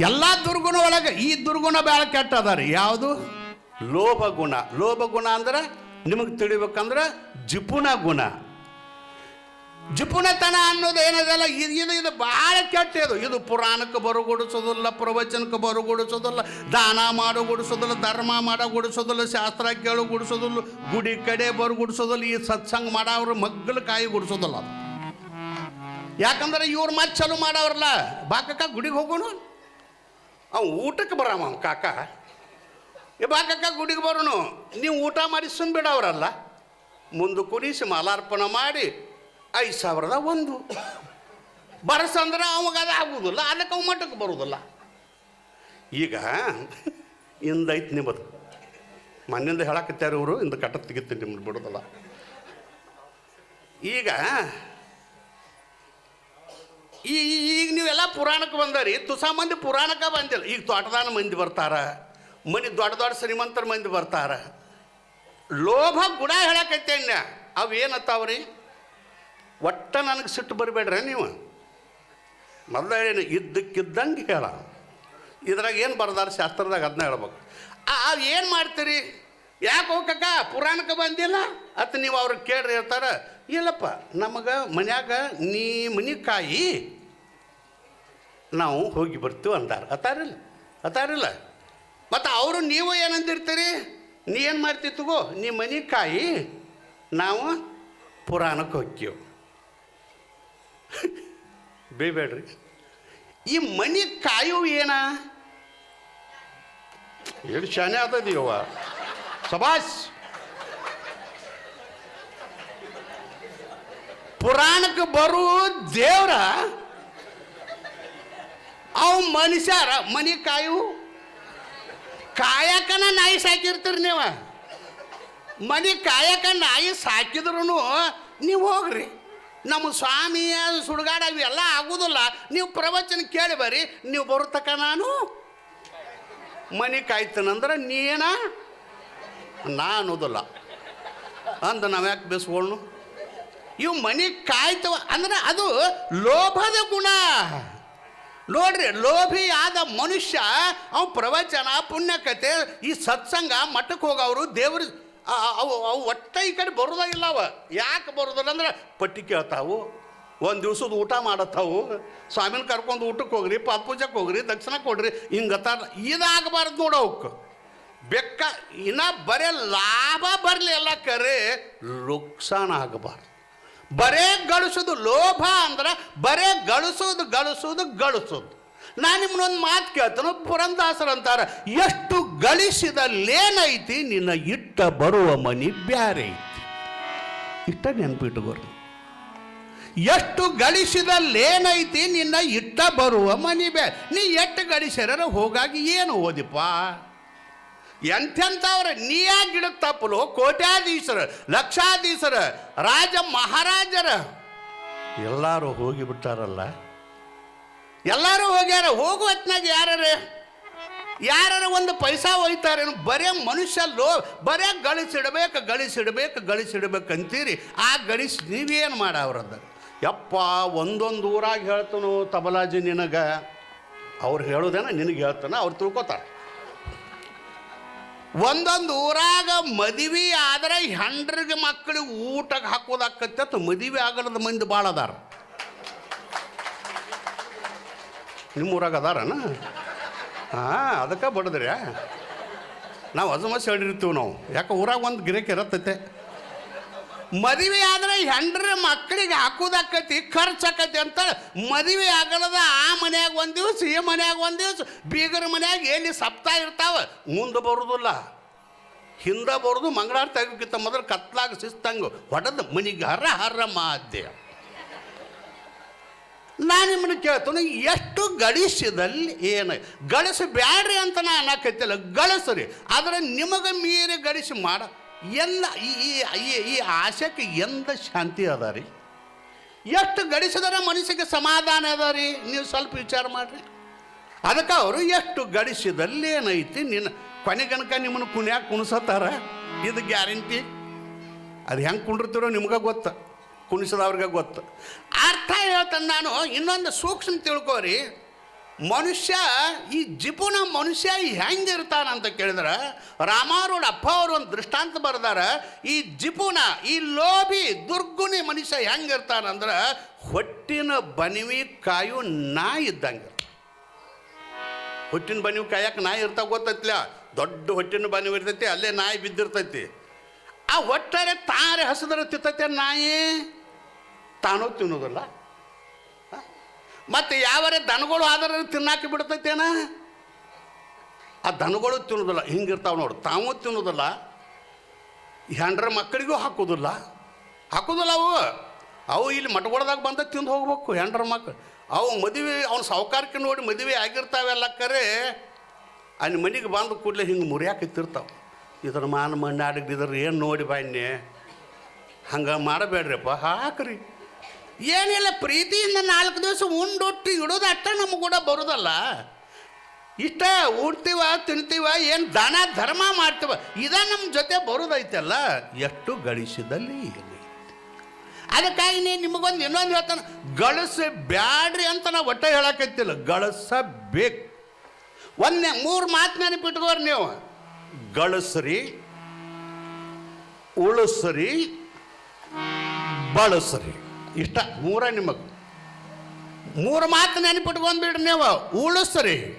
ಎಲ್ಲ ದುರ್ಗುಣ ಒಳಗೆ ಈ ದುರ್ಗುಣ ಭಾಳ ಕೆಟ್ಟ ಅದ ರೀ ಯಾವುದು? ಲೋಭ ಗುಣ ಲೋಭ ಗುಣ ಅಂದ್ರೆ ನಿಮಗೆ ತಿಳಿಬೇಕಂದ್ರೆ ಜಿಪುಣ ಗುಣ. ಜಿಪುಣತನ ಅನ್ನೋದು ಏನದಲ್ಲ, ಇದು ಇದು ಇದು ಭಾಳ ಕೆಟ್ಟದು. ಇದು ಪುರಾಣಕ್ಕೆ ಬರುಗೊಡಿಸೋದಿಲ್ಲ, ಪ್ರವಚನಕ್ಕೆ ಬರುಗೊಡಿಸೋದಿಲ್ಲ, ದಾನ ಮಾಡುಗೊಡಿಸೋದಿಲ್ಲ, ಧರ್ಮ ಮಾಡಗೊಡಿಸೋದಿಲ್ಲ, ಶಾಸ್ತ್ರ ಕೇಳುಗೊಡಿಸೋದಿಲ್ಲ, ಗುಡಿ ಕಡೆ ಬರುಗೊಡಿಸೋದಿಲ್ಲ, ಈ ಸತ್ಸಂಗ ಮಾಡೋರು ಮಗ್ಗಲ ಕಾಯಿ ಗುಡಿಸೋದಿಲ್ಲ ಅದು. ಯಾಕಂದ್ರೆ ಇವ್ರು ಮತ್ತೆ ಚಲು ಮಾಡವ್ರಲ್ಲ, ಬಾಕಕ್ಕ ಕಾಕ ಗುಡಿಗೆ ಹೋಗೋಣ? ಅವ್ ಊಟಕ್ಕೆ ಬರಾಮ ಅವ್ನು ಕಾಕ. ಬಾ ಕಾಕ, ಗುಡಿಗೆ ಬರೋನು. ನೀವು ಊಟ ಮಾಡಿ ಸುಮ್ ಅವರಲ್ಲ. ಮುಂದೆ ಕುಡಿಸಿ ಮಾಲಾರ್ಪಣೆ ಮಾಡಿ ಐದು ಸಾವಿರದ ಒಂದು. ಬರಸಂದ್ರೆ ಅವಾಗ ಅದು ಆಗುವುದಿಲ್ಲ ಅದಕ್ಕೆ ಅವು ಮಟ್ಟಕ್ಕೆ ಬರುವುದಿಲ್ಲ ಈಗ ಇಂದೈತೆ ನಿಮ್ಮದು. ಮನೆಯಿಂದ ಹೇಳಕತ್ತಾರೆ ಇವರು ಇಂದ ಕಟ್ಟ ತೆಗಿತೀನಿ ನಿಮ್ದು ಬಿಡೋದಲ್ಲ. ಈಗ ಈ ಈಗ ನೀವೆಲ್ಲ ಪುರಾಣಕ್ಕೆ ಬಂದರಿ, ತುಸಾ ಮಂದಿ ಪುರಾಣಕ್ಕೆ ಬಂದಿಲ್ಲ. ಈಗ ತೋಟದಾನ ಮಂದಿ ಬರ್ತಾರ, ಮನೆ ದೊಡ್ಡ ದೊಡ್ಡ ಶ್ರೀಮಂತರ ಮಂದಿ ಬರ್ತಾರ. ಲೋಭ ಗುಣ ಅಣ್ಣ ಅವು ಏನತ್ತಾವ್ರಿ ಒಟ್ಟ ನನಗೆ ಸಿಟ್ಟು ಬರಬೇಡ್ರಿ ನೀವು. ಮೊದಲ ಏನು ಇದ್ದಕ್ಕಿದ್ದಂಗೆ ಹೇಳ. ಇದ್ರಾಗ ಏನು ಬರ್ದಾರ ಶಾಸ್ತ್ರದಾಗ ಅದನ್ನ ಹೇಳ್ಬೇಕು. ಆ ಏನು ಮಾಡ್ತೀರಿ? ಯಾಕೆ ಹೋಗಕ್ಕ ಪುರಾಣಕ್ಕೆ ಬಂದಿಲ್ಲ? ಅತ್ ನೀವು ಅವ್ರಿಗೆ ಕೇಳ್ರಿ ಹೇಳ್ತಾರ ಇಲ್ಲಪ್ಪ, ನಮಗೆ ಮನ್ಯಾಗ ನೀ ಮನಿ ಕಾಯಿ ನಾವು ಹೋಗಿ ಬರ್ತೀವಿ ಅಂದಾರ. ಅತಾರಿಲ್ಲ. ಅತಾರಿಲ್ಲ. ಮತ್ತು ಅವರು ನೀವು ಏನಂದಿರ್ತೀರಿ? ನೀ ಏನು ಮಾಡ್ತಿತ್ತುಗೋ ತಗೋ? ನೀ ಮನೆ ಕಾಯಿ ನಾವು ಪುರಾಣಕ್ಕೆ ಹೋಗ್ತೀವಿ. ಬೇಬೇಡ್ರಿ. ಈ ಮನೆ ಕಾಯು ಏನ? ಏನು ಶಾನೆ ಆದದಿಯವ್ವ ಸಬಾಸ್ ಪುರಾಣಕ್ಕೆ ಬರು ದೇವ್ರ ಅವು ಮನುಷ್ಯರ, ಮನಿ ಕಾಯು ಕಾಯಕನ ನಾಯಿ ಸಾಕಿರ್ತೀರಿ ನೀವು. ಮನಿ ಕಾಯಕ ನಾಯಿ ಸಾಕಿದ್ರು ನೀವು ಹೋಗ್ರಿ. ನಮ್ಮ ಸ್ವಾಮಿಯ ಸುಡುಗಾಡ ಇವೆಲ್ಲ ಆಗುದಿಲ್ಲ. ನೀವು ಪ್ರವಚನ ಕೇಳಿ ಬರ್ರಿ, ನೀವು ಬರುತ್ತಕ ನಾನು ಮನಿ ಕಾಯ್ತಾನಂದ್ರೆ ನೀನ ನಾ ಅನ್ನೋದಿಲ್ಲ. ಅಂದ ನಾವು ಯಾಕೆ ಬೇಸ್ಕೊಳ್ಳು ಇವು ಮನಿ ಕಾಯ್ತವ ಅಂದ್ರೆ ಅದು ಲೋಭದ ಗುಣ. ನೋಡ್ರಿ ಲೋಭಿ ಆದ ಮನುಷ್ಯ, ಅವ್ ಪ್ರವಚನ, ಪುಣ್ಯಕತೆ, ಈ ಸತ್ಸಂಗ ಮಠಕ್ಕೆ ಹೋಗವರು ದೇವ್ರ ಅವು ಅವು ಒಟ್ಟ ಈ ಕಡೆ ಬರೋದಾಗಿಲ್ಲ ಅವ. ಯಾಕೆ ಬರೋದಿಲ್ಲ ಅಂದ್ರೆ ಪಟ್ಟಿ ಕೇಳ್ತಾವು ಒಂದು ದಿವ್ಸದ ಊಟ ಮಾಡತ್ತಾವು. ಸ್ವಾಮಿನ ಕರ್ಕೊಂಡು ಊಟಕ್ಕೆ ಹೋಗ್ರಿ ಪೂಜೆಗೆ ಹೋಗ್ರಿ ದಕ್ಷಿಣ ಕೊಡ್ರಿ ಹಿಂಗತ್ತ ಇದಾಗಬಾರ್ದು ನೋಡು ಅವಕ್ಕೆ ಬೆಕ್ಕ, ಇನ್ನ ಬರೇ ಲಾಭ ಬರಲಿ ಎಲ್ಲ ಕರೆ ನುಕ್ಸಾನ ಆಗಬಾರ್ದು. ಬರೇ ಗಳಿಸೋದು ಲೋಭ ಅಂದ್ರೆ ಬರೇ ಗಳಿಸೋದು ಗಳಿಸೋದು ಗಳಿಸೋದು. ನಾನು ನಿಮ್ಮನ್ನೊಂದು ಮಾತು ಕೇಳ್ತಾನೆ, ಪುರಂದಾಸರು ಅಂತಾರೆ, ಎಷ್ಟು ಗಳಿಸಿದಲ್ಲೇನೈತಿ ನಿನ್ನ ಇಟ್ಟ ಬರುವ ಮನಿ ಬ್ಯಾರೆ ಐತಿ. ಇಟ್ಟ ನೆನ್ಪಿಟ್ಟುಗೋರು ಎಷ್ಟು ಗಳಿಸಿದಲ್ಲೇನೈತಿ ನಿನ್ನ ಇಟ್ಟ ಬರುವ ಮನಿ ಬ್ಯಾರೆ. ನೀ ಎಷ್ಟು ಗಳಿಸ್ಯಾರ, ಹೋಗಾಗಿ ಏನು ಓದಿಪ್ಪ? ಎಂಥೆಂಥವ್ರ? ನೀ ಯಾಕೆ ಗಿಡಕ್ಕೆ ತಪ್ಪಲು ಕೋಟ್ಯಾಧೀಶರ, ಲಕ್ಷಾಧೀಶರ, ರಾಜ ಮಹಾರಾಜರ. ಎಲ್ಲರೂ ಹೋಗಿಬಿಟ್ಟಾರಲ್ಲ ಎಲ್ಲರೂ ಹೋಗ್ಯಾರ? ಹೋಗು ಹೊತ್ನಾಗ ಯಾರ್ಯಾರ ಯಾರು ಒಂದು ಪೈಸಾ ಒಯ್ತಾರೇನು? ಬರೇ ಮನುಷ್ಯ ಲೋ, ಬರೇ ಗಳಿಸಿಡ್ಬೇಕು ಗಳಿಸಿಡ್ಬೇಕು ಅಂತೀರಿ ಆ ಗಳಿಸಿ ನೀವೇನು ಮಾಡವ್ರದ್ದು? ಯಪ್ಪ, ಒಂದೊಂದು ಊರಾಗ ಹೇಳ್ತನು ತಬಲಾಜಿ ನಿನಗೆ. ಅವ್ರು ಹೇಳೋದೇನ, ನಿನಗೆ ಹೇಳ್ತಾನೆ, ಅವ್ರು ತಿಳ್ಕೊತಾರೆ. ಒಂದೊಂದು ಊರಾಗ ಮದುವೆ ಆದರೆ ಹೆಂಡ್ರಿಗೆ ಮಕ್ಕಳಿಗೆ ಊಟಕ್ಕೆ ಹಾಕೋದಾಕತ್ತ ಮದುವೆ ಆಗಲದ ಮಂದಿ ಭಾಳ ಅದಾರ. ನಿಮ್ಮ ಊರಾಗ ಅದಾರನ? ಹಾಂ, ಅದಕ್ಕೆ ಬಡದ್ರಿ ನಾವು ಅಜಮಸ್ ಹೇಳಿರ್ತೀವಿ ನಾವು. ಯಾಕೆ ಊರಾಗ ಒಂದು ಗಿರಕ್ ಇರತ್ತೈತೆ. ಮದುವೆ ಆದರೆ ಹೆಂಡ್ರ ಮಕ್ಕಳಿಗೆ ಹಾಕೋದಾಕತಿ ಖರ್ಚು ಆಕತಿ ಅಂತ ಮದುವೆ ಆಗಲದ ಆ ಮನ್ಯಾಗ ಒಂದು ದಿವ್ಸ, ಈ ಮನ್ಯಾಗ ಒಂದು ದಿವ್ಸ, ಬೀಗರ ಮನ್ಯಾಗ ಎಲ್ಲಿ ಸಪ್ತಾ ಇರ್ತಾವ? ಮುಂದೆ ಬರೋದಿಲ್ಲ. ಹಿಂದೆ ಬರೋದು ಮಂಗಳಾರ ತೆಗಿತ ಮೊದಲು ಕತ್ಲಾಗ ಸಿಸ್ತಂಗು ಹೊಡೆದು ಮನಿಗೆ ಹರ ಹರ ಮಾಧ್ಯ ನಾನು ನಿಮ್ಮನ್ನು ಕೇಳ್ತಾನೆ, ಎಷ್ಟು ಗಳಿಸಿದಲ್ಲಿ ಏನು? ಗಳಿಸಿ ಬ್ಯಾಡ್ರಿ ಅಂತ ನಾನು ಅನ್ನಕತ್ತಿಲ್ಲ. ಗಳಿಸ್ರಿ. ಆದರೆ ನಿಮಗೆ ಮೀರಿ ಗಳಿಸಿ ಮಾಡ ಎಲ್ಲ ಈ ಈ- ಆಶಕ್ಕೆ ಎಂದ ಶಾಂತಿ ಅದ ರೀ. ಎಷ್ಟು ಗಳಿಸಿದ್ರೆ ಮನಸ್ಸಿಗೆ ಸಮಾಧಾನ ಅದ ರೀ. ನೀವು ಸ್ವಲ್ಪ ವಿಚಾರ ಮಾಡಿರಿ. ಅದಕ್ಕೆ ಅವರು ಎಷ್ಟು ಗಳಿಸಿದಲ್ಲಿ ಏನೈತಿ ನಿನ್ನ ಕೊನೆಗನಕ ನಿಮ್ಮನ್ನು ಕುಣ್ಯಾಗ ಕುಣಿಸತ್ತಾರ? ಇದು ಗ್ಯಾರಂಟಿ. ಅದು ಹೆಂಗೆ ಕುಂಡಿರ್ತೀರೋ ನಿಮ್ಗೆ ಗೊತ್ತು. ಕುಣಿಸದವ್ರಿಗೆ ಗೊತ್ತು. ಅರ್ಥ ಹೇಳ್ತಾನೆ ನಾನು. ಇನ್ನೊಂದು ಸೂಕ್ಷ್ಮ ತಿಳ್ಕೋರಿ. ಮನುಷ್ಯ, ಈ ಜಿಪುನ ಮನುಷ್ಯ ಹೆಂಗಿರ್ತಾನ ಅಂತ ಕೇಳಿದ್ರೆ ರಾಮಾರೂಢ ಅಪ್ಪ ಅವರು ಒಂದು ದೃಷ್ಟಾಂತ ಬರ್ದಾರ, ಈ ಜಿಪುನ, ಈ ಲೋಭಿ, ದುರ್ಗುಣಿ ಮನುಷ್ಯ ಹೆಂಗಿರ್ತಾನ ಅಂದ್ರೆ, ಹೊಟ್ಟಿನ ಬನಿವಿ ಕಾಯು ನಾ ಇದ್ದಂಗೆ ಹೊಟ್ಟಿನ ಬನಿವಿ ಕಾಯಕ್ಕೆ ನಾಯಿ ಇರ್ತಾವ ಗೊತ್ತೈತಿಲ್ಲ ದೊಡ್ಡ ಹೊಟ್ಟಿನ ಬನಿವಿ ಇರ್ತೈತಿ, ಅಲ್ಲೇ ನಾಯಿ ಬಿದ್ದಿರ್ತೈತಿ. ಆ ಒಟ್ಟಾರೆ ತಾರೆ ಹಸಿದ್ರೆ ತಿತ್ತೈತೆ ನಾಯಿ? ತಾನೂ ತಿನ್ನೋದಿಲ್ಲ. ಮತ್ತೆ ಯಾವರೆ ದನಗಳು ಆದರೆ ತಿನ್ನಾಕಿ ಬಿಡ್ತೈತೇನ? ಆ ದನಗಳು ತಿನ್ನೋದಿಲ್ಲ, ಹಿಂಗಿರ್ತಾವ ನೋಡು. ತಾವು ತಿನ್ನೋದಿಲ್ಲ, ಹೆಂಡ್ರ ಮಕ್ಕಳಿಗೂ ಹಾಕೋದಿಲ್ಲ. ಹಾಕೋದಿಲ್ಲ ಅವು. ಅವು ಇಲ್ಲಿ ಮಟ್ಗೊಳ್ದಾಗ ಬಂದ ತಿಂದು ಹೋಗ್ಬೇಕು ಹೆಂಡ್ರ ಮಕ್ಕಳು ಅವು ಮದುವೆ, ಅವ್ನ ಸಾವುಕಾರಕ್ಕೆ ನೋಡಿ ಮದುವೆ ಆಗಿರ್ತಾವೆಲ್ಲ ಕರೆ, ಅಲ್ಲಿ ಮನೆಗೆ ಬಂದು ಕೂಡಲೇ ಹಿಂಗೆ ಮುರಿಯಾಕತ್ತಿರ್ತಾವೆ. ಇದ್ರ ಮಾನ ಮಣ್ಣಾಡಿಗೆ ಇದ್ರ ಏನು ನೋಡಿ ಬನ್ನಿ? ಹಂಗೆ ಮಾಡಬೇಡ್ರಿಪ್ಪ, ಹಾಕ್ರಿ. ಏನಿಲ್ಲ, ಪ್ರೀತಿಯಿಂದ ನಾಲ್ಕು ದಿವಸ ಉಂಡುಟ್ಟು ಇಡೋದು ಅಷ್ಟ ನಮ್ಗೆ ಕೂಡ ಬರೋದಲ್ಲ. ಇಷ್ಟ ಉಡ್ತೀವ ತಿಂತೀವ, ಏನು ದಾನ, ಧರ್ಮ ಮಾಡ್ತೀವ, ಇದ ನಮ್ಮ ಜೊತೆ ಬರೋದೈತಲ್ಲ, ಎಷ್ಟು ಗಳಿಸಿದಲ್ಲಿ ಅದಕ್ಕಾಗಿ ನೀ ನಿಮಗೊಂದು ಇನ್ನೊಂದು ಹೇಳ್ತಾನೆ, ಗಳಿಸ ಬ್ಯಾಡ್ರಿ ಅಂತ ನಾವು ಒಟ್ಟೆ ಹೇಳಕತ್ತಿಲ್ಲ, ಗಳಿಸಬೇಕು. ಒಂದೇ ಮೂರು ಮಾತು ನೆನಪಿಟ್ಕೋರಿ ನೀವು. ಗಳಿಸ್ರಿ, ಉಳಿಸ್ರಿ, ಬಳಸ್ರಿ. ಇಷ್ಟ ಮೂರ ನಿಮಗೆ. ಮೂರು ಮಾತು ನೆನಪಿಟ್ಕೊಂಡ್ಬಿಡ್ರಿ ನೀವು, ಉಳಿಸ್ರಿ.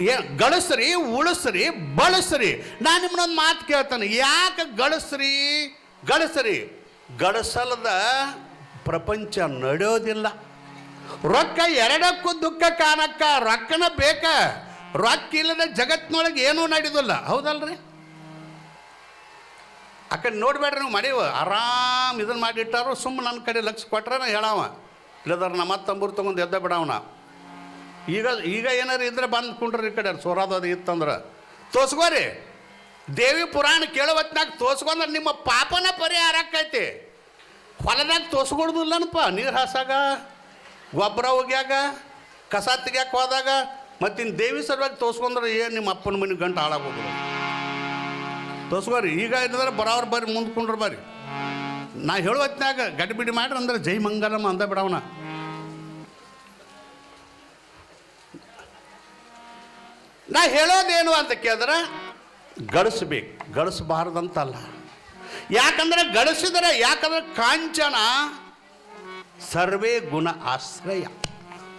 ಏ, ಗಳಿಸ್ರಿ, ಉಳಿಸ್ರಿ, ಬಳಸ್ರಿ. ನಾನು ನಿಮ್ಮನ್ನೊಂದು ಮಾತು ಕೇಳ್ತಾನೆ, ಯಾಕೆ ಗಳಿಸ್ರಿ? ಗಳಿಸ್ರಿ. ಗಳಿಸಲದ ಪ್ರಪಂಚ ನಡೆಯೋದಿಲ್ಲ. ರೊಕ್ಕ ಎರಡಕ್ಕೂ ದುಃಖ ಕಾಣಕ್ಕ ರೊಕ್ಕನ ಬೇಕ. ರೊಕ್ಕ ಇಲ್ಲದ ಜಗತ್ತಿನೊಳಗೆ ಏನೂ ನಡೆಯೋದಿಲ್ಲ ಹೌದಲ್ರಿ? ಆ ಕಡೆ ನೋಡ್ಬೇಡ್ರಿ ನೀವು ಮಾಡೀವ. ಆರಾಮ್ ಇದನ್ನು ಮಾಡಿಟ್ಟಾರು ಸುಮ್ಮನೆ ನನ್ನ ಕಡೆ ಲಕ್ಷ ಕೊಟ್ರೆ ನಾನು ಹೇಳವ. ಇಲ್ಲದಾರ ನಮ್ಮ ತಂಬೂರು ತೊಗೊಂಡು ಎದ್ದ ಬಿಡವನ ಈಗ ಈಗ ಏನಾರು ಇದ್ರೆ ಬಂದು ಕುಂಡ್ರಿ ಈ ಕಡೆ ಸೋರಾದದು ಇತ್ತಂದ್ರೆ. ತೋರ್ಸ್ಕೋರಿ ದೇವಿ ಪುರಾಣ ಕೇಳೋ ಹೊತ್ನಾಗ ತೋರ್ಸ್ಕೊಂಡ್ರೆ ನಿಮ್ಮ ಪಾಪನ ಪರಿಹಾರ ಆಕೈತಿ. ಹೊಲದಾಗ ತೋರ್ಸ್ಕೊಡ್ದಿಲ್ಲನಪ್ಪ ನೀರು ಹಾಸಾಗ, ಗೊಬ್ಬರ ಒಗ್ಯಾಗ ಕಸ ತೆಗ್ಯಾಕೆ ಹೋದಾಗ ಮತ್ತಿನ್ನು ದೇವಿ ಸಲುವಾಗಿ ತೋರ್ಸ್ಕೊಂಡ್ರೆ ಏನು ನಿಮ್ಮ ಅಪ್ಪನ ಮನೆ ಗಂಟು ಹಾಳಾಗೋಗ್ಬೋದು ತೋರ್ಸ್ಕೋರಿ ಈಗ ಇದ್ರೆ ಬರೋರು ಬರ್ರಿ, ಮುಂದೆ ಬರ್ರಿ. ನಾ ಹೇಳೋ ಹೊತ್ನಾಗ ಗಡಿಬಿಡಿ ಮಾಡ್ರಿ ಅಂದ್ರೆ ಜೈ ಮಂಗಲಮ್ಮ ಅಂದ ಬಿಡವನ ನಾ ಹೇಳೋದೇನು ಅಂತ ಕೇಳಿದ್ರೆ ಗಳಿಸ್ಬೇಕು ಗಳಿಸಬಾರ್ದಂತಲ್ಲ ಯಾಕಂದ್ರೆ ಗಳಿಸಿದ್ರೆ ಯಾಕಂದ್ರೆ ಕಾಂಚನ ಸರ್ವೇ ಗುಣ ಆಶ್ರಯ.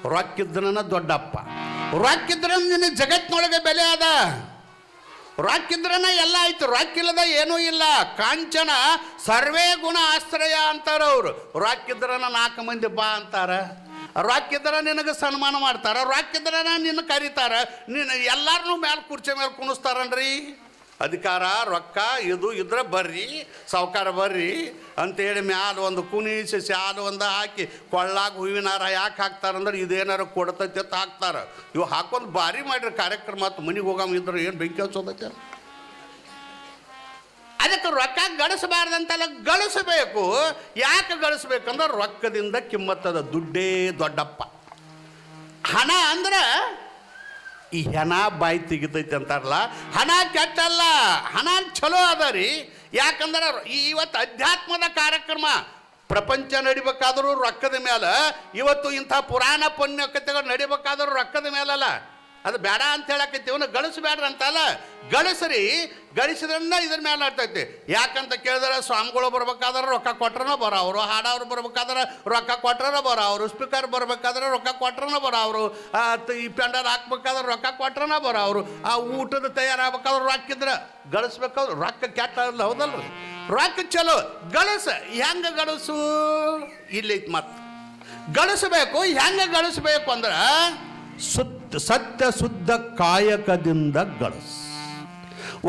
ರೊಕ್ಕಿದ್ರನ ದೊಡ್ಡಪ್ಪ. ರೊಕ್ಕಿದ್ರ ನಿನ್ನ ಜಗತ್ತಿನೊಳಗೆ ಬೆಲೆ ಅದ. ರೊಕ್ಕಿದ್ರನ ಎಲ್ಲ ಆಯ್ತು. ರೊಕ್ಕಿಲ್ಲದ ಏನೂ ಇಲ್ಲ. ಕಾಂಚನ ಸರ್ವೇ ಗುಣ ಆಶ್ರಯ ಅಂತಾರ ಅವರು. ರೊಕ್ಕಿದ್ರನ ನಾಲ್ಕು ಮಂದಿ ಬಾ ಅಂತಾರ. ರೊಕ್ಕಿದ್ರ ನಿನಗೆ ಸನ್ಮಾನ ಮಾಡ್ತಾರ. ರೊಕ್ಕಿದ್ರನ ನಿನ್ನ ಕರೀತಾರ. ನಿನ್ನ ಎಲ್ಲಾರನ್ನೂ ಮೇಲೆ ಕುರ್ಚಿ ಮೇಲೆ ಕುಣಿಸ್ತಾರನ್ರಿ. ಅಧಿಕಾರ, ರೊಕ್ಕ, ಇದು ಇದ್ರೆ ಬರ್ರಿ, ಸಾವುಕಾರ ಬರ್ರಿ ಅಂತೇಳಿ ಮ್ಯಾಲ ಒಂದು ಕುಣಿಸಿ ಸ್ಯಾಲ ಒಂದು ಹಾಕಿ ಕೊಳ್ಳಾಗ ಹೂವಿನ ಹಾರ ಯಾಕೆ ಹಾಕ್ತಾರಂದ್ರೆ ಇದೇನಾರು ಕೊಡ್ತೈತೆ ಅಂತ ಹಾಕ್ತಾರೆ. ಇವು ಹಾಕೊಂಡು ಭಾರಿ ಮಾಡಿರಿ ಕಾರ್ಯಕ್ರಮ ಮತ್ತು ಮನೆಗೆ ಹೋಗಮ್ ಇದ್ರೆ ಏನು ಬೆಂಕಿ ಹಚ್ಚೋದೈತೆ? ಅದಕ್ಕೆ ರೊಕ್ಕ ಗಳಿಸಬಾರ್ದಂತಲ್ಲ ಗಳಿಸಬೇಕು. ಯಾಕೆ ಗಳಿಸ್ಬೇಕಂದ್ರೆ ರೊಕ್ಕದಿಂದ ಕಿಮ್ಮತ್ತದ ದುಡ್ಡೇ ದೊಡ್ಡಪ್ಪ. ಹಣ ಅಂದ್ರೆ ಈ ಹೆಣ ಬಾಯಿ ತೆಗಿತೈತೆ ಅಂತಾರಲ್ಲ, ಹಣ ಕೆಟ್ಟಲ್ಲ, ಹಣ ಚಲೋ ಅದ ರೀ. ಯಾಕಂದ್ರೆ ಇವತ್ತು ಅಧ್ಯಾತ್ಮದ ಕಾರ್ಯಕ್ರಮ, ಪ್ರಪಂಚ ನಡಿಬೇಕಾದರೂ ರೊಕ್ಕದ ಮೇಲೆ ಇವತ್ತು ಇಂಥ ಪುರಾಣ ಪುಣ್ಯ ಕಥೆಗಳು ನಡಿಬೇಕಾದರೂ ರೊಕ್ಕದ ಮೇಲಲ್ಲ ಅದು ಬೇಡ ಅಂತ ಹೇಳಕತ್ತೀವನ್ನ ಗಳಿಸ್ಬೇಡ್ರಿ ಅಂತಲ್ಲ. ಗಳಿಸ್ರಿ, ಗಳಿಸಿದ್ರನ್ನ ಇದ್ರ ಮೇಲೆ ಆಗ್ತೈತಿ ಯಾಕಂತ ಕೇಳಿದ್ರೆ ಸ್ವಾಮಿಗಳು ಬರ್ಬೇಕಾದ್ರೆ ರೊಕ್ಕ ಕೊಟ್ರನ ಅವರು, ಹಾಡವ್ರು ಬರ್ಬೇಕಾದ್ರೆ ರೊಕ್ಕ ಕೊಟ್ರನ ಅವರು, ಸ್ಪೀಕರ್ ಬರ್ಬೇಕಾದ್ರೆ ರೊಕ್ಕ ಕೊಟ್ರನ ಬರೋ ಅವರು ಈ ಪೆಂಡಲ್ ಹಾಕ್ಬೇಕಾದ್ರೆ ರೊಕ್ಕ ಕೊಟ್ರನ ಅವರು, ಆ ಊಟದ ತಯಾರಾಗಬೇಕಾದ್ರೆ ರೊಕ್ಕ ಇದ್ರೆ ಗಳಿಸ್ಬೇಕಾದ್ರೆ ರೊಕ್ಕ ಕೆಟ್ಟ ಅಲ್ಲ ಹೌದಲ್ರಿ? ರೊಕ್ಕ ಚಲೋ, ಗಳಸ, ಹೆಂಗೆ ಗಳಿಸು? ಇಲ್ಲೈತ್ ಮತ್ತೆ ಗಳಿಸ್ಬೇಕು, ಹೆಂಗೆ ಗಳಿಸ್ಬೇಕು ಅಂದ್ರೆ ಸುತ್ತ ಸತ್ಯ ಶುದ್ಧ ಕಾಯಕದಿಂದ ಗಳಿಸ್.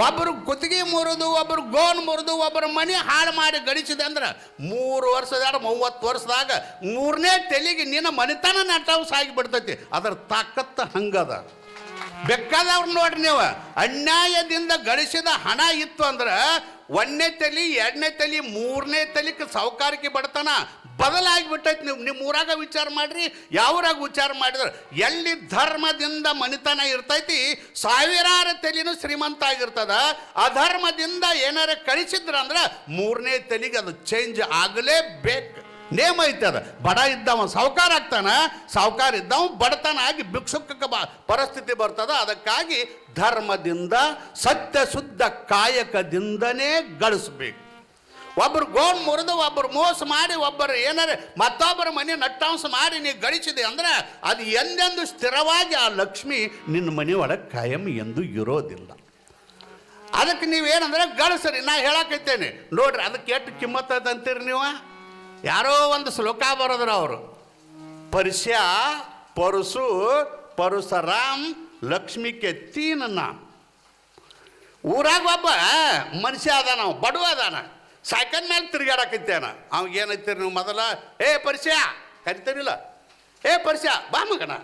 ಒಬ್ಬರು ಕುತ್ತಿಗೆ ಮುರಿದು ಒಬ್ಬರು ಗೋನ್ ಮುರಿದು ಒಬ್ಬರು ಮನೆ ಹಾಳು ಮಾಡಿ ಗಳಿಸಿದೆ ಅಂದ್ರೆ ಮೂರು ವರ್ಷದಾಗ, ಮೂವತ್ತು ವರ್ಷದಾಗ ಮೂರನೇ ತೆಲಿಗೆ ನಿನ್ನ ಮನೆತನ ನಟವು ಸಾಗಿ ಬಿಡ್ತೈತಿ ಅದರ ತಾಕತ್ತ ಹಂಗದ. ಬೇಕಾದವ್ರು ನೋಡ್ರಿ ನೀವು, ಅನ್ಯಾಯದಿಂದ ಗಳಿಸಿದ ಹಣ ಇತ್ತು ಅಂದ್ರೆ ಒಂದನೇ ತಲಿ, ಎರಡನೇ ತಲಿ, ಮೂರನೇ ತಲೆಗೆ ಸಾವುಕಾರಿಕೆ ಬಡತನ ಬದಲಾಗಿ ಬಿಟ್ಟೈತಿ ನೀವು ನಿಮ್ಮ ಊರಾಗ ವಿಚಾರ ಮಾಡ್ರಿ ಯಾವ್ರಾಗ ವಿಚಾರ ಮಾಡಿದ್ರೆ. ಎಲ್ಲಿ ಧರ್ಮದಿಂದ ಮನಿತನ ಇರ್ತೈತಿ, ಸಾವಿರಾರು ತಲೆನೂ ಶ್ರೀಮಂತ ಆಗಿರ್ತದ. ಅಧರ್ಮದಿಂದ ಏನಾರ ಕಳಿಸಿದ್ರ ಅಂದ್ರೆ ಮೂರನೇ ತಲೆಗೆ ಅದು ಚೇಂಜ್ ಆಗಲೇಬೇಕು. ನೇಮ ಐತೆ ಅದ. ಬಡ ಇದ್ದವ ಸಾವುಕಾರ ಆಗ್ತಾನ, ಸಾವುಕಾರ ಇದ್ದವ ಬಡತನ ಆಗಿ ಭಿಕ್ಷುಕ ಬ ಪರಿಸ್ಥಿತಿ ಬರ್ತದ. ಅದಕ್ಕಾಗಿ ಧರ್ಮದಿಂದ ಸತ್ಯ ಶುದ್ಧ ಕಾಯಕದಿಂದನೇ ಗಳಿಸ್ಬೇಕು. ಒಬ್ಬರು ಗೋನ್ ಮುರಿದು ಒಬ್ಬರು ಮೋಸ ಮಾಡಿ, ಒಬ್ಬರು ಏನಾರ ಮತ್ತೊಬ್ಬರ ಮನೆ ನಟ್ಟಾಂಶ ಮಾಡಿ ನೀ ಗಳಿಸಿದೆ ಅಂದ್ರೆ ಅದು ಎಂದೆಂದು ಸ್ಥಿರವಾಗಿ ಆ ಲಕ್ಷ್ಮಿ ನಿನ್ನ ಮನೆ ಒಳಗೆ ಕಾಯಂ ಎಂದು ಇರೋದಿಲ್ಲ. ಅದಕ್ಕೆ ನೀವೇನಂದ್ರೆ ಗಳಿಸ್ರಿ, ನಾ ಹೇಳಕೈತೇನೆ ನೋಡ್ರಿ, ಅದಕ್ಕೆ ಎಷ್ಟು ಕಿಮ್ಮತ್ ಅದ ಅಂತೀರಿ ನೀವು? ಯಾರೋ ಒಂದು ಶ್ಲೋಕ ಬರೋದ್ರ ಅವರು. ಪರಿಸ್ಯ ಪರಸು ಪರಶುರಾಮ್ ಲಕ್ಷ್ಮಿ ಕೆತ್ತೀನ ನನ್ನ. ಊರಾಗ ಒಬ್ಬ ಮನುಷ್ಯ ಅದಾನ, ಬಡವ ಅದಾನ. ಸೈಕಲ್ ಮೇಲೆ ಅವ್ಗೆ ಏನೈತಿರಿ ನೀವು ಮೊದಲ, ಏ ಪರಿಚಯ ಕರಿತೀರಿಲ್ಲ ಏ ಪರಿಚಯ ಬಾ ಮಗನ.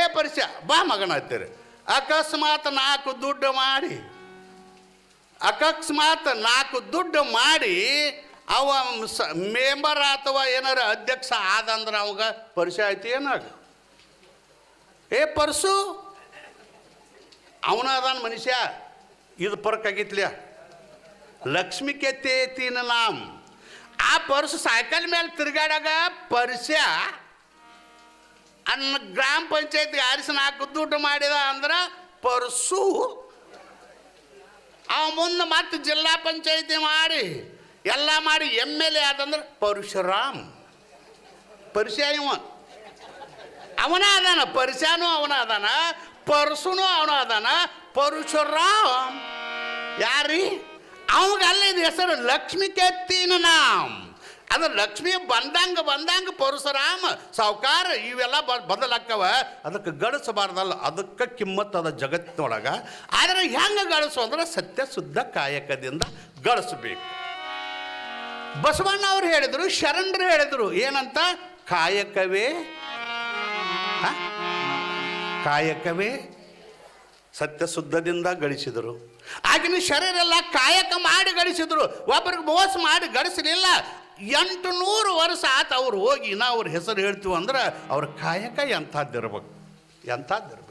ಏ ಪರಿಚಯ ಬಾ ಮಗನ, ಅಂತೀರಿ. ಅಕಸ್ಮಾತ್ ನಾಲ್ಕು ದುಡ್ಡು ಮಾಡಿ, ಅಕಸ್ಮಾತ್ ನಾಲ್ಕು ದುಡ್ಡು ಮಾಡಿ, ಅವ ಮೆಂಬರ್ ಅಥವಾ ಏನಾರ ಅಧ್ಯಕ್ಷ ಆದಂದ್ರೆ ಅವಾಗ ಪರಿಚಯ ಐತಿ ಏನಾಗ ಏ ಪರ್ಸು, ಅವನ ಅದಾನ ಮನುಷ್ಯ, ಇದು ಪರ್ಕ್ ಆಗಿತ್ಲ್ಯ? ಲಕ್ಷ್ಮಿ ಕೆತ್ತೇತಿನ ನಾಮ್. ಆ ಪರ್ಸು ಸೈಕಲ್ ಮೇಲೆ ತಿರುಗಾಡಾಗ ಪರಿಸ್ಯ ಅನ್ನ ಗ್ರಾಮ ಪಂಚಾಯತ್ಗೆ ಆರಿಸಿ ನಾಲ್ಕು ದುಡ್ಡು ಮಾಡಿದ ಅಂದ್ರೆ ಪರ್ಸು. ಅವ ಮುಂದೆ ಮತ್ತೆ ಜಿಲ್ಲಾ ಪಂಚಾಯತಿ ಮಾಡಿ, ಎಲ್ಲ ಮಾಡಿ ಎಂ ಎಲ್ ಎ ಆದಂದ್ರೆ ಪರಶುರಾಮ್. ಪರಿಚಯ ಇವ. ಅವನ ಅದಾನ ಪರಿಚಯನೂ ಅವನ ಅದಾನ, ಪರಸುನು ಅವನ ಅದಾನ, ಪರಶುರಾಮ್. ಯಾರಿ? ಅವಾಗ ಅಲ್ಲಿ ಹೆಸರು ಲಕ್ಷ್ಮಿ ಕೆತ್ತಿನ ನಾಮ್. ಅದು ಲಕ್ಷ್ಮಿ ಬಂದಂಗ ಬಂದಂಗ ಪರಶುರಾಮ, ಸಾವುಕಾರ, ಇವೆಲ್ಲ ಬ ಬದಲಾಕ್ಕವ ಅದಕ್ಕೆ ಗಳಿಸಬಾರ್ದಲ್ಲ ಅದಕ್ಕೆ ಕಿಮ್ಮತ್ತದ ಜಗತ್ತಿನೊಳಗೆ. ಆದರೆ ಹೆಂಗೆ ಗಳಿಸು ಅಂದ್ರೆ ಸತ್ಯ ಶುದ್ಧ ಕಾಯಕದಿಂದ ಗಳಿಸಬೇಕು ಬಸವಣ್ಣ ಅವ್ರು ಹೇಳಿದರು, ಶರಣರು ಹೇಳಿದರು, ಏನಂತ? ಕಾಯಕವೇ? ಕಾಯಕವೇ ಸತ್ಯ ಶುದ್ಧದಿಂದ ಗಳಿಸಿದರು. ಆಗಿನ ಶರೀರೆಲ್ಲ ಕಾಯಕ ಮಾಡಿ ಗಳಿಸಿದರು. ಒಬ್ಬರಿಗೆ ಮೋಸ ಮಾಡಿ ಗಳಿಸಲಿಲ್ಲ. ಎಂಟು ನೂರು ವರ್ಷ ಆತ ಅವ್ರು ಹೋಗಿ ನಾ ಅವ್ರ ಹೆಸರು ಹೇಳ್ತೀವಿ ಅಂದ್ರೆ ಅವ್ರ ಕಾಯಕ ಎಂಥದ್ದಿರ್ಬೇಕು. ಎಂಥದ್ದಿರ್ಬೇಕು.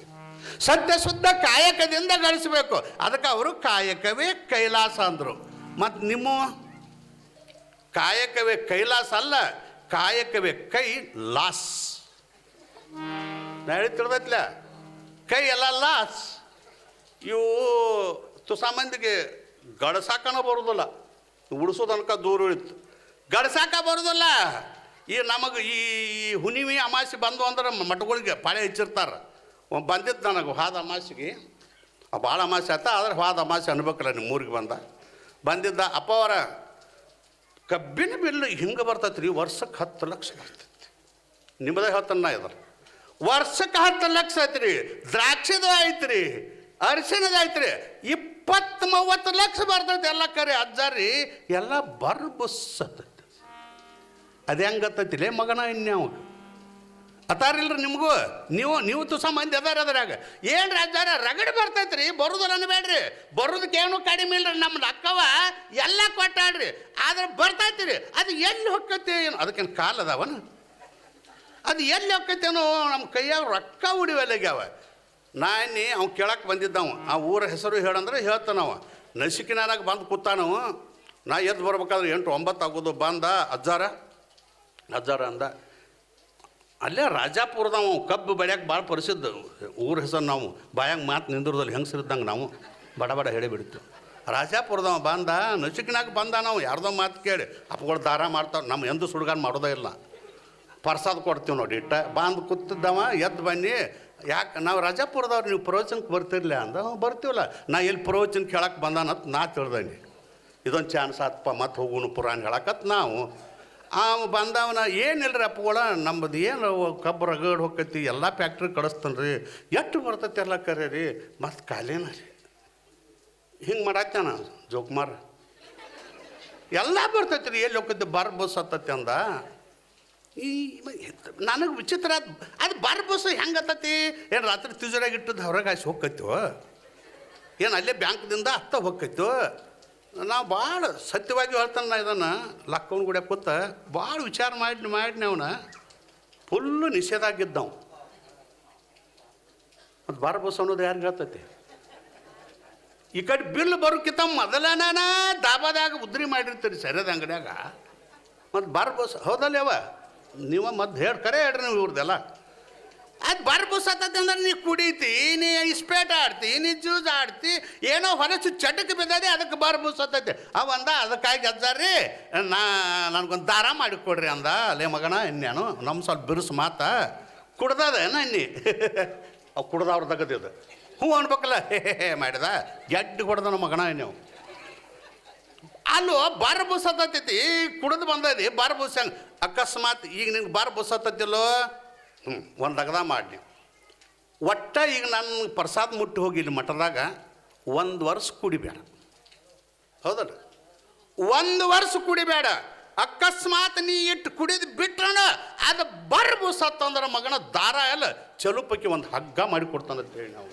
ಸತ್ಯ ಶುದ್ಧ ಕಾಯಕದಿಂದ ಗಳಿಸಬೇಕು. ಅದಕ್ಕೆ ಅವರು ಕಾಯಕವೇ ಕೈಲಾಸ ಅಂದರು. ಮತ್ತು ನಿಮ್ಮ ಕಾಯಕವೇ ಕೈಲಾಸ ಅಲ್ಲ, ಕಾಯಕವೇ ಕೈ ಲಾಸ್. ನಾ ಹೇಳಿ ತಿಳಿದೈತ್ಲ? ಕೈ ಎಲ್ಲ ಲಾಸ್. ಇವು ತುಸಾಮಂದಿಗೆ ಗಡಸಾಕನ ಬರೋದಿಲ್ಲ. ಉಳಿಸೋ ತನಕ ದೂರ ಉಳಿತು ಗಡಸಾಕ ಬರೋದಿಲ್ಲ. ಈ ನಮಗೆ ಈ ಹುಣಿಮೆ ಅಮಾಸೆ ಬಂದು ಅಂದ್ರೆ ಮಠಗಳಿಗೆ ಪಾಳೆ ಹಚ್ಚಿರ್ತಾರೆ. ಬಂದಿತ್ತು ನನಗೆ ಹಾದ ಅಮಾಸಿಗೆ. ಭಾಳ ಅಮಾಸೆ ಆತ, ಆದ್ರೆ ಹಾದ ಅಮಾಸೆ ಅನ್ಬೇಕಲ್ಲ ನಿಮ್ಮ ಊರಿಗೆ ಬಂದ. ಬಂದಿದ್ದ ಅಪ್ಪ ಅವರ ಕಬ್ಬಿನ ಬಿಲ್ಲು ಹಿಂಗೆ ಬರ್ತೈತೆ ರೀ ವರ್ಷಕ್ಕೆ ಹತ್ತು ಲಕ್ಷ ಬರ್ತೈತಿ. ನಿಮ್ಮದೇ ಹೇಳ್ತಾನ ಇದ್ರ. ವರ್ಷಕ್ಕೆ ಹತ್ತು ಲಕ್ಷ ಐತ್ರಿ, ದ್ರಾಕ್ಷಿದು ಐತ್ರಿ. ಅರಿಶಿಣದ ಐತ್ರಿ ಇಪ್ಪತ್ತು ಮೂವತ್ತು ಲಕ್ಷ ಬರ್ತೈತೆ ಎಲ್ಲ ಕರೆ ಅಜ್ಜಾರಿ. ಎಲ್ಲ ಬರ್ಬುಸ್ಸತೈತಿ ಅದು ಹೆಂಗೆ ಗತ್ತೈತಿಲೇ ಮಗನ ಇನ್ಯಾವ ಅತಾರಿಲ್ರಿ ನಿಮಗೂ? ನೀವು ನೀವು ತುಸ ಮಂದಿ ಅದಾರ ಅದ್ರಾಗ. ಏನು ರಾಜ್ಯಾರ ರಗಡ್ ಬರ್ತೈತ್ರಿ. ಬೇಡ್ರಿ ಅನ್ಬೇಡ್ರಿ. ಬರೋದಕ್ಕೇನು ಕಡಿಮೆ ಇಲ್ರಿ ನಮ್ಮ ಅಕ್ಕವ. ಎಲ್ಲ ಕೊಟ್ಟಾಡ್ರಿ ಆದ್ರೆ ಬರ್ತೈತ್ರಿ. ಅದು ಎಲ್ಲಿ ಹೊಕ್ಕೈತಿ ಏನು? ಅದಕ್ಕೇನು ಕಾಲ ಅದಾವನ? ಅದು ಎಲ್ಲಿ ಹೊಕ್ಕೈತೇನೋ ನಮ್ಮ ಕೈಯಾಗ ರೊಕ್ಕ ಉಡಿವಲ್ಲಾಗ್ಯಾವ ನಾನಿ ಅವ್ನು ಕೇಳಕ್ಕೆ ಬಂದಿದ್ದವ. ಆ ಊರ ಹೆಸರು ಹೇಳಂದ್ರೆ ಹೇಳ್ತಾನವ ನಸಿಕಿನಾಗ ಬಂದು ಕೂತಾನವ ನಾ ಎದ್ದು ಬರ್ಬೇಕಾದ್ರೆ ಎಂಟು ಒಂಬತ್ತು ಆಗೋದು ಬಂದ, ಅಜ್ಜಾರ ಅಜ್ಜಾರ ಅಂದ. ಅಲ್ಲೇ ರಾಜಾಪುರದವ, ಕಬ್ಬು ಬೆಳ್ಯಾಕೆ ಭಾಳ ಪರಿಸಿದ್ದ ಊರ ಹೆಸರು ನಾವು. ಬಾಯಾಗ ಮಾತು ನಿಂದಿರೋದಲ್ಲಿ ಹೆಂಗಸರಿದ್ದಂಗೆ ನಾವು. ಬಡ ಬಡ ಹೇಳಿಬಿಡ್ತು ರಾಜಾಪುರದವ ಬಂದ, ನಸಿಕಿನಾಗ ಬಂದ ನಾವು. ಯಾರ್ದೋ ಮಾತು ಕೇಳಿ, ಅಪ್ಪಗಳು ದಾರ ಮಾಡ್ತಾವೆ. ನಮ್ಮ ಎಂದು ಸುಡ್ಗಾನ್ ಮಾಡೋದೇ ಇಲ್ಲ. ಪ್ರಸಾದ ಕೊಡ್ತೀವಿ ನೋಡಿ ಇಟ್ಟ. ಬಂದು ಕೂತಿದ್ದವ, ಎದ್ದು ಬನ್ನಿ. ಯಾಕೆ ನಾವು ರಾಜಾಪುರದವ್ರು ನೀವು ಪ್ರವಚನಕ್ಕೆ ಬರ್ತಿರ್ಲಿ ಅಂದ "ಹ್ಞೂ, ಬರ್ತೀವಲ್ಲ. ನಾ ಎಲ್ಲಿ ಪ್ರವಚನ ಕೇಳಕ್ಕೆ ಬಂದಾನಂತ ನಾ ತಿಳ್ದಂಗೆ. ಇದೊಂದು ಚಾನ್ಸ್ ಆತಪ್ಪ ಮತ್ತೆ ಹೋಗುನು ಪುರಾಣ ಹೇಳಕತ್ ನಾವು. ಅವ ಬಂದವನ ಏನಿಲ್ಲರಿ ಅಪ್ಪಗಳ ನಮ್ಮದು ಏನು ಕಬ್ಬು ರಗಡ್ ಹೋಗ್ತೈತಿ ಎಲ್ಲ ಫ್ಯಾಕ್ಟ್ರಿ ಕಳಿಸ್ತಾನೆ ರೀ ಎಷ್ಟು ಬರ್ತೈತಿ ಎಲ್ಲ ಕರೆ ರೀ ಮತ್ತು ಖಾಲಿನ ರೀ. ಹಿಂಗೆ ಮಾಡತ್ತಾನ ಜೋಕುಮಾರ್. ಎಲ್ಲ ಬರ್ತೈತಿ ರೀ ಎಲ್ಲಿ ಹೋಗ್ತೈತಿ ಬರ್ ಬಸ್ ಹತ್ತೈತಿ ಅಂದ. ಈ ನನಗೆ ವಿಚಿತ್ರ. ಅದು ಬರ್ಬಸ್ ಹೆಂಗೆ ಹತ್ತತಿ ಏನು ರಾತ್ರಿ ತಿಜರಾಗಿ ಇಟ್ಟದ್ದು ಹೊರಗೆ ಹಾಸಿ ಹೋಗ್ತೈತೋ ಏನು ಅಲ್ಲೇ ಬ್ಯಾಂಕ್ದಿಂದ ಹತ್ತ ಹೋಗ್ತೈತು ನಾವು ಭಾಳ ಸತ್ಯವಾಗಿ ಹೇಳ್ತಾನೆ ನಾ ಇದನ್ನು. ಲಕ್ಕವನ ಗುಡಿಯ ಕೂತ ಭಾಳ ವಿಚಾರ ಮಾಡಿ ಮಾಡಿ ಅವನ. ಫುಲ್ಲು ನಿಷೇಧ ಆಗಿದ್ದವು ಮತ್ತು ಬಾರ್ ಬಸ್ ಅನ್ನೋದು ಯಾರಿಗೆ ಹೇಳ್ತೈತಿ? ಈ ಕಡೆ ಬಿಲ್ ಬರೋಕ್ಕಿಂತ ಮೊದಲನೇನ ದಾಬಾದಾಗ ಉದ್ರಿ ಮಾಡಿರ್ತೀರಿ ಸರಿಯಾದ ಅಂಗಡಿಯಾಗ. ಮತ್ತು ಬರ್ಬಸ್ ಹೌದಲ್ಲ ಯಾವ ನೀವು ಮತ್ತೆ ಹೇಳಿ ಕರೆ ಹೇಳ್ರಿ ನೀವು ಇವ್ರದ್ದೆಲ್ಲ ಅದು ಬರ್ಬುಸತ್ತೈತಿ ಅಂದ್ರೆ ನೀ ಕುಡಿತಿ, ನೀ ಇಸ್ಪೇಟ್ ಆಡ್ತಿ, ನೀ ಜ್ಯೂಸ್ ಆಡ್ತಿ, ಏನೋ ಹೊಲಸು ಚಟಕ್ಕೆ ಬಿದ್ದದೆ ಅದಕ್ಕೆ ಬರ್ಬುಸತ್ತೈತಿ ಅವ ಅಂದ, ಅದಕ್ಕಾಗಿ ಅಜ್ಜಾರಿ ನಾ ನನಗೊಂದು ದಾರ ಮಾಡಿ ಕೊಡ್ರಿ ಅಂದ. ಅಲ್ಲೇ ಮಗನ, ಇನ್ನೇನು ನಮ್ಮ ಸ್ವಲ್ಪ ಬಿರುಸು ಮಾತ. ಕುಡ್ದದೇನ ಇನ್ನಿ? ಅವು ಕುಡ್ದವ್ರ ತಗದಿದ್ದು ಹ್ಞೂ ಅನ್ಬೇಕಲ್ಲ, ಹೇ ಮಾಡಿದ. ಗೆಡ್ಡು ನಮ್ಮ ಮಗನ ನೀವು ಅಲ್ಲೋ, ಬರ್ಬು ಸತ್ತತಿ ಕುಡಿದು ಬಂದದಿ, ಬರ್ಬು ಬುಸಂಗ್ ಅಕಸ್ಮಾತ್ ಈಗ ನಿನ್ಗೆ ಬಾರ ಬುಸತ್ತೈತಿಲ್ಲೋ ಹ್ಞೂ ಒಂದು ಅಗದ ಮಾಡಿ ಒಟ್ಟ ಈಗ ನನ್ನ ಪ್ರಸಾದ ಮುಟ್ಟಿ ಹೋಗಿ ಇಲ್ಲಿ ಮಠದಾಗ, ಒಂದು ವರ್ಷ ಕುಡಿಬೇಡ ಹೌದಲ್ಲ? ಒಂದು ವರ್ಷ ಕುಡಿಬೇಡ ಅಕಸ್ಮಾತ್ ನೀ ಇಟ್ಟು ಕುಡಿದು ಬಿಟ್ರಣ ಅದು ಬರ್ಬು ಸತ್ತಂದ್ರೆ ಮಗನ ದಾರ ಎಲ್ಲ ಚಲುಪಕ್ಕೆ ಒಂದು ಹಗ್ಗ ಮಾಡಿ ಕೊಡ್ತಾನಂತೇಳಿ ನಾವು.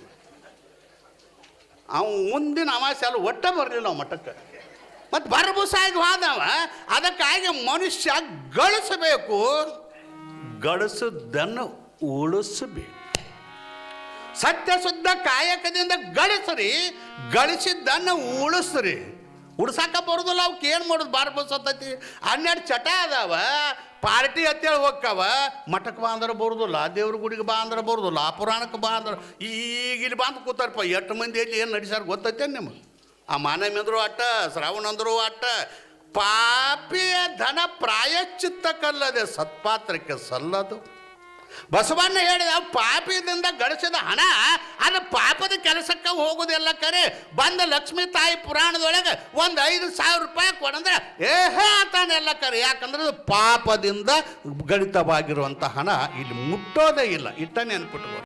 ಅವ ಮುಂದಿನ ಅಮಾಸೆ ಅಲ್ಲ, ಒಟ್ಟ ಬರಲಿಲ್ಲ ಮಠಕ್ಕೆ. ಮತ್ತು ಬರ್ಬುಸಾಗಿ ಹೋದವ. ಅದಕ್ಕಾಗಿ ಮನುಷ್ಯ ಗಳಿಸಬೇಕು. ಗಳಿಸದನ್ನು ಉಳಿಸಬೇಕು. ಸತ್ಯ ಶುದ್ಧ ಕಾಯಕದಿಂದ ಗಳಿಸ್ರಿ ಗಳಿಸಿದ್ದನ್ನು ಉಳಿಸ್ರಿ. ಉಡ್ಸಾಕ ಬರೋದಿಲ್ಲ ಅವಕ್ಕೆ ಏನು ಮಾಡೋದು ಬಾರ್ ಬಸತ್ತೈತಿ ಹನ್ನೆರಡು ಚಟ ಅದಾವ ಪಾರ್ಟಿ ಅಂತೇಳಿ ಹೋಗ್ಕವ. ಮಠಕ್ಕೆ ಬಾ ಅಂದ್ರೆ ಬರೋದಿಲ್ಲ ದೇವ್ರ ಗುಡಿಗೆ ಬಾ ಅಂದ್ರೆ ಬರೋದಿಲ್ಲ ಪುರಾಣಕ್ಕೆ ಬಾ ಅಂದ್ರೆ. ಈಗ ಇಲ್ಲಿ ಬಂದು ಕೂತಾರಪ್ಪ ಎಷ್ಟು ಮಂದಿ ಎಲ್ಲಿ ಏನು ನಡಿಸಾರ ಗೊತ್ತೈತೆ ನಿಮಗೆ? ಆ ಮಾನವಿ ಅಂದರೂ ಅಟ್ಟ ಶ್ರಾವಣ ಅಂದರೂ ಅಟ್ಟ, ಪಾಪಿಯ ಧನ ಪ್ರಾಯಶ್ಚಿತ್ತ ಕಲ್ಲದೆ ಸತ್ಪಾತ್ರಕ್ಕೆ ಸಲ್ಲದು. ಬಸವಣ್ಣ ಹೇಳಿದ ಪಾಪದಿಂದ ಗಳಿಸಿದ ಹಣ, ಅದು ಪಾಪದ ಕೆಲಸಕ್ಕೆ ಹೋಗುವುದಿಲ್ಲ ಕರೆ. ಬಂದ ಲಕ್ಷ್ಮೀ ತಾಯಿ ಪುರಾಣದೊಳಗೆ ಒಂದು ಐದು ಸಾವಿರ ರೂಪಾಯಿ ಕೊಡಂದ್ರೆ ಏಹೇ ಅಂತಾನೆಲ್ಲ ಕರೆ. ಯಾಕಂದ್ರೆ ಪಾಪದಿಂದ ಗಣಿತವಾಗಿರುವಂಥ ಹಣ ಇಲ್ಲಿ ಮುಟ್ಟೋದೇ ಇಲ್ಲ. ಇಟ್ಟ ನೆನ್ಪಿಟ್ಕೋ.